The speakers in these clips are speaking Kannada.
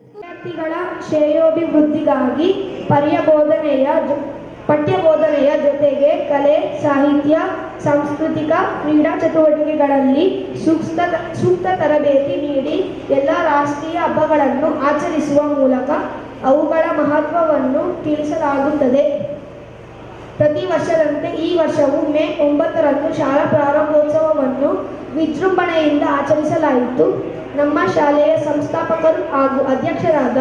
ವಿದ್ಯಾರ್ಥಿಗಳ ಶ್ರೇಯೋಭಿವೃದ್ಧಿಗಾಗಿ ಪರ್ಯಬೋಧನೆಯ ಪಠ್ಯಬೋಧನೆಯ ಜೊತೆಗೆ ಕಲೆ, ಸಾಹಿತ್ಯ, ಸಾಂಸ್ಕೃತಿಕ ಕ್ರೀಡಾ ಚಟುವಟಿಕೆಗಳಲ್ಲಿ ಸೂಕ್ತ ಸೂಕ್ತ ತರಬೇತಿ ನೀಡಿ ಎಲ್ಲ ರಾಷ್ಟ್ರೀಯ ಹಬ್ಬಗಳನ್ನು ಆಚರಿಸುವ ಮೂಲಕ ಅವುಗಳ ಮಹತ್ವವನ್ನು ತಿಳಿಸಲಾಗುತ್ತದೆ. ಪ್ರತಿ ವರ್ಷದಂತೆ ಈ ವರ್ಷವೂ ಮೇ ಒಂಬತ್ತರಂದು ಶಾಲಾ ಪ್ರಾರಂಭೋತ್ಸವವನ್ನು ವಿಜೃಂಭಣೆಯಿಂದ ಆಚರಿಸಲಾಯಿತು. ನಮ್ಮ ಶಾಲೆಯ ಸಂಸ್ಥಾಪಕರು ಹಾಗೂ ಅಧ್ಯಕ್ಷರಾದ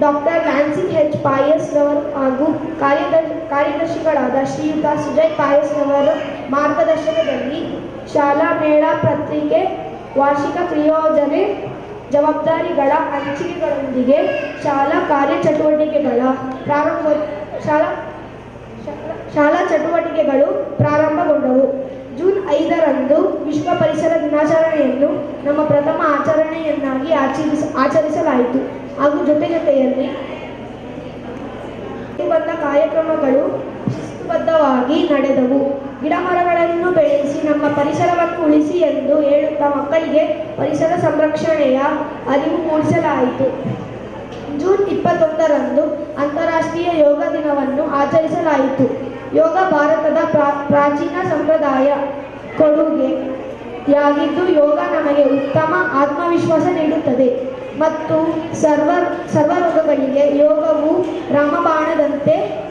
ಡಾಕ್ಟರ್ ಲ್ಯಾನ್ಸಿ ಹೆಚ್ ಪಾಯಸ್ ರವರು ಹಾಗೂ ಕಾರ್ಯದರ್ಶಿ ಕಾರ್ಯದರ್ಶಿಗಳಾದ ಶ್ರೀಯುತ ಸುಜಯ್ ಪಾಯಸ್ನವರ ಮಾರ್ಗದರ್ಶನದಲ್ಲಿ ಶಾಲಾ ಮೇಳ ಪತ್ರಿಕೆ, ವಾರ್ಷಿಕ ಕ್ರಿಯೋಜನೆ ಜವಾಬ್ದಾರಿಗಳ ಹಂಚಿಕೆಗಳೊಂದಿಗೆ ಶಾಲಾ ಕಾರ್ಯಚಟುವಟಿಕೆಗಳ ಪ್ರಾರಂಭ, ಶಾಲಾ ಶಾಲಾ- ಚಟುವಟಿಕೆಗಳು ಪ್ರಾರಂಭಗೊಂಡವು. ಜೂನ್ ಐದರಂದು ವಿಶ್ವ ಪರಿಸರ ದಿನಾಚರಣೆಯನ್ನು ನಮ್ಮ ಪ್ರಥಮ ಆಚರಣೆಯನ್ನಾಗಿ ಆಚರಿಸ, ಆಚರಿಸಲಾಯಿತು. ಹಾಗೂ ಜೊತೆ ಜೊತೆಯಲ್ಲಿ ಬಂದ ಕಾರ್ಯಕ್ರಮಗಳು ಶಿಸ್ತುಬದ್ಧವಾಗಿ ನಡೆದವು. ಗಿಡ ಮರಗಳನ್ನು ಬೆಳೆಸಿ, ನಮ್ಮ ಪರಿಸರವನ್ನು ಉಳಿಸಿ ಎಂದು ಹೇಳುತ್ತಾ ಮಕ್ಕಳಿಗೆ ಪರಿಸರ ಸಂರಕ್ಷಣೆಯ ಅರಿವು ಮೂಡಿಸಲಾಯಿತು. ಜೂನ್ ಇಪ್ಪತ್ತೊಂದರಂದು ಅಂತಾರಾಷ್ಟ್ರೀಯ ಯೋಗ ದಿನವನ್ನು ಆಚರಿಸಲಾಯಿತು. ಯೋಗ ಭಾರತದ ಪ್ರಾ- ಪ್ರಾಚೀನ ಸಂಪ್ರದಾಯ ಕೊಡುಗೆಯಾಗಿದ್ದು ಯೋಗ ನಮಗೆ ಉತ್ತಮ ಆತ್ಮವಿಶ್ವಾಸ ನೀಡುತ್ತದೆ. ಮತ್ತು ಸರ್ವ ಸರ್ವರೋಗಗಳಿಗೆ ಯೋಗವು ರಾಮಬಾಣದಂತೆ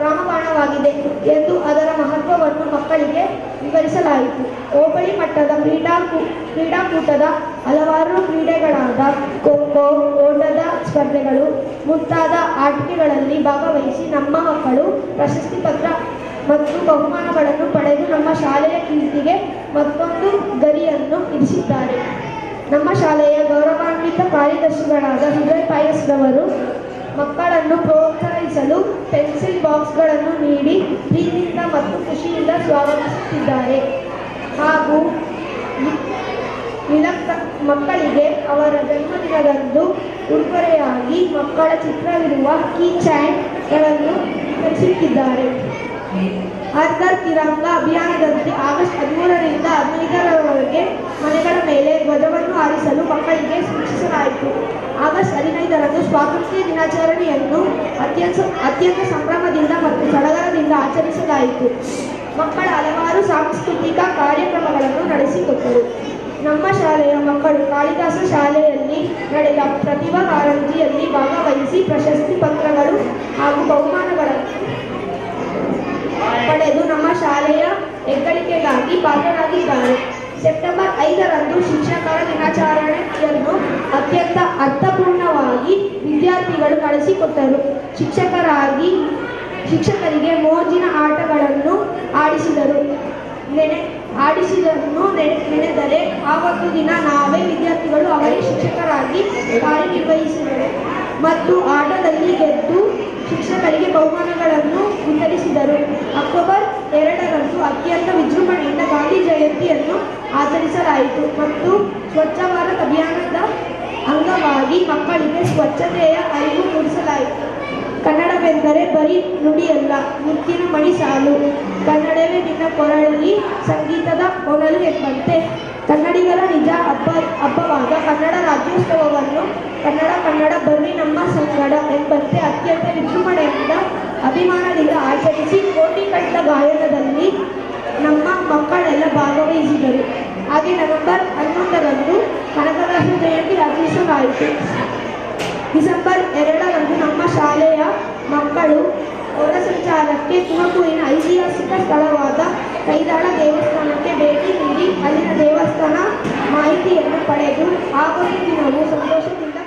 ರಾಮಬಾಣವಾಗಿದೆ ಎಂದು ಅದರ ಮಹತ್ವವನ್ನು ಮಕ್ಕಳಿಗೆ ವಿವರಿಸಲಾಯಿತು. ಹೋಬಳಿ ಮಟ್ಟದ ಕ್ರೀಡಾಕೂ, ಕ್ರೀಡಾಕೂಟದ ಹಲವಾರು ಕ್ರೀಡೆಗಳಾದ ಖೋ ಖೋ, ಓಟದ ಸ್ಪರ್ಧೆಗಳು, ಮುಂತಾದ ಆಟಿಕೆಗಳಲ್ಲಿ ಭಾಗವಹಿಸಿ ನಮ್ಮ ಮಕ್ಕಳು ಪ್ರಶಸ್ತಿ ಪತ್ರ ಮತ್ತು ಬಹುಮಾನಗಳನ್ನು ಪಡೆದು ನಮ್ಮ ಶಾಲೆಯ ಕೀರ್ತಿಗೆ ಮತ್ತೊಂದು ಗರಿಯನ್ನು ಇರಿಸಿದ್ದಾರೆ. ನಮ್ಮ ಶಾಲೆಯ ಗೌರವಾನ್ವಿತ ಕಾರ್ಯದರ್ಶಿಗಳಾದ ಹೃದಯ ಪಾಯಸ್ರವರು ಮಕ್ಕಳನ್ನು ಪ್ರೋತ್ಸಾಹಿಸಲು ಪೆನ್ಸಿಲ್ ಬಾಕ್ಸ್ಗಳನ್ನು ನೀಡಿ ಪ್ರೀತಿಯಿಂದ ಮತ್ತು ಖುಷಿಯಿಂದ ಸ್ವಾಗತಿಸುತ್ತಿದ್ದಾರೆ. ಹಾಗೂ ನಿ- ಮಕ್ಕಳಿಗೆ ಅವರ ಜನ್ಮದಿನದಂದು ಉಡುಗೊರೆಯಾಗಿ ಮಕ್ಕಳ ಚಿತ್ರವಿರುವ ಕೀ ಗಳನ್ನು ಹರ್ ಘರ್ ತಿರಂಗ ಅಭಿಯಾನದಂತೆ ಆಗಸ್ಟ್ ಹದಿಮೂರರಿಂದ ಹದಿನೈದರವರೆಗೆ ಮನೆಗಳ ಮೇಲೆ ಧ್ವಜವನ್ನು ಹಾರಿಸಲು ಮಕ್ಕಳಿಗೆ ಸೂಚಿಸಲಾಯಿತು. ಆಗಸ್ಟ್ ಹದಿನೈದರಂದು ಸ್ವಾತಂತ್ರ್ಯ ದಿನಾಚರಣೆಯನ್ನು ಅತ್ಯಂತ ಅತ್ಯಂತ ಸಂಭ್ರಮದಿಂದ ಮತ್ತು ಸಡಗರದಿಂದ ಆಚರಿಸಲಾಯಿತು. ಮಕ್ಕಳ ಹಲವಾರು ಸಾಂಸ್ಕೃತಿಕ ಕಾರ್ಯಕ್ರಮಗಳನ್ನು ನಡೆಸಿಕೊಟ್ಟರು. ಕಾಳಿದಾಸ ಶಾಲೆಯಲ್ಲಿ ನಡೆದ ಪ್ರತಿಭಾ ಕಾರಂಜಿಯಲ್ಲಿ ಭಾಗವಹಿಸಿ ಪ್ರಶಸ್ತಿ ಪತ್ರಗಳು ಹಾಗೂ ಬಹುಮಾನಗಳನ್ನು ಪಡೆದು ನಮ್ಮ ಶಾಲೆಯ ಹೆಗ್ಗಳಿಕೆಗಾಗಿ ಪಾತ್ರರಾಗಿದ್ದಾರೆ. ಸೆಪ್ಟೆಂಬರ್ ಐದರಂದು ಶಿಕ್ಷಕರ ದಿನಾಚರಣೆಯನ್ನು ಅತ್ಯಂತ ಅರ್ಥಪೂರ್ಣವಾಗಿ ವಿದ್ಯಾರ್ಥಿಗಳು ನಡೆಸಿಕೊಟ್ಟರು. ಶಿಕ್ಷಕರಾಗಿ ಶಿಕ್ಷಕರಿಗೆ ಮೋಜಿನ ಆಟಗಳನ್ನು ಆಡಿಸಿದರು. ನೆನೆ ಆಡಿಸಿದನ್ನು ನೆನೆ, ನೆನೆದರೆ ಆವತ್ತು ದಿನ ನಾವೇ ವಿದ್ಯಾರ್ಥಿಗಳು ಅವರೇ ಶಿಕ್ಷಕರಾಗಿ ಕಾರ್ಯನಿರ್ವಹಿಸಿದರು ಮತ್ತು ಆಟದಲ್ಲಿ ಗೆದ್ದು ಶಿಕ್ಷಕರಿಗೆ ಬಹುಮಾನಗಳನ್ನು ವಿತರಿಸಿದರು ಅಕ್ಟೋಬರ್ ಎರಡರಂದು ಅತ್ಯಂತ ವಿಜೃಂಭಣೆಯಿಂದ ಗಾಂಧಿ ಜಯಂತಿಯನ್ನು ಆಚರಿಸಲಾಯಿತು. ಮತ್ತು ಸ್ವಚ್ಛ ಭಾರತ್ ಅಭಿಯಾನದ ಅಂಗವಾಗಿ ಮಕ್ಕಳಿಗೆ ಸ್ವಚ್ಛತೆಯ ಅರಿವು ಮೂಡಿಸಲಾಯಿತು. ಕನ್ನಡವೆಂದರೆ ಬರೀ ನುಡಿಯಲ್ಲ ಮುತ್ತಿನ ಮಡಿ ಸಾಲು. ಕನ್ನಡವೇ ನಿನ್ನ ಕೊರಳಲ್ಲಿ ಸಂಗೀತದ ಕೊರಲು ಎಂಬಂತೆ. ಕನ್ನಡಿಗರ ನಿಜ ಹಬ್ಬ ಹಬ್ಬವಾದ ಕನ್ನಡ ರಾಜ್ಯೋತ್ಸವವನ್ನು ಕನ್ನಡ ಕನ್ನಡ ಬರ್ರಿ ನಮ್ಮ ಸಂಗಡ ಎಂಬಂತೆ ಅತ್ಯಂತ ವಿಜೃಂಭಣೆಯಿಂದ ಅಭಿಮಾನದಿಂದ ಆಚರಿಸಿ ಕೋಟಿ ಕಂಠ ಗಾಯನದಲ್ಲಿ ನಮ್ಮ ಮಕ್ಕಳೆಲ್ಲ ಭಾಗವಹಿಸಿದರು. ಹಾಗೆ ನವೆಂಬರ್ ಹನ್ನೊಂದರಂದು ಕನಕದಾಸ ಜಯಂತಿ ಆಚರಿಸಲಾಯಿತು. ಡಿಸೆಂಬರ್ ಎರಡರಂದು ನಮ್ಮ ಶಾಲೆಯ ಮಕ್ಕಳು ಹೊರ ಸಂಚಾರಕ್ಕೆ ತುಮಕೂರಿನ ಐತಿಹಾಸಿಕ ಸ್ಥಳವಾದ ಕೈದಾಳ ದೇವಸ್ಥಾನಕ್ಕೆ ಭೇಟಿ ನೀಡಿ ಅಲ್ಲಿನ ದೇವಸ್ಥಾನ ಮಾಹಿತಿಯನ್ನು ಪಡೆದು ಆ ಒಂದು ದಿನವು ಸಂತೋಷದಿಂದ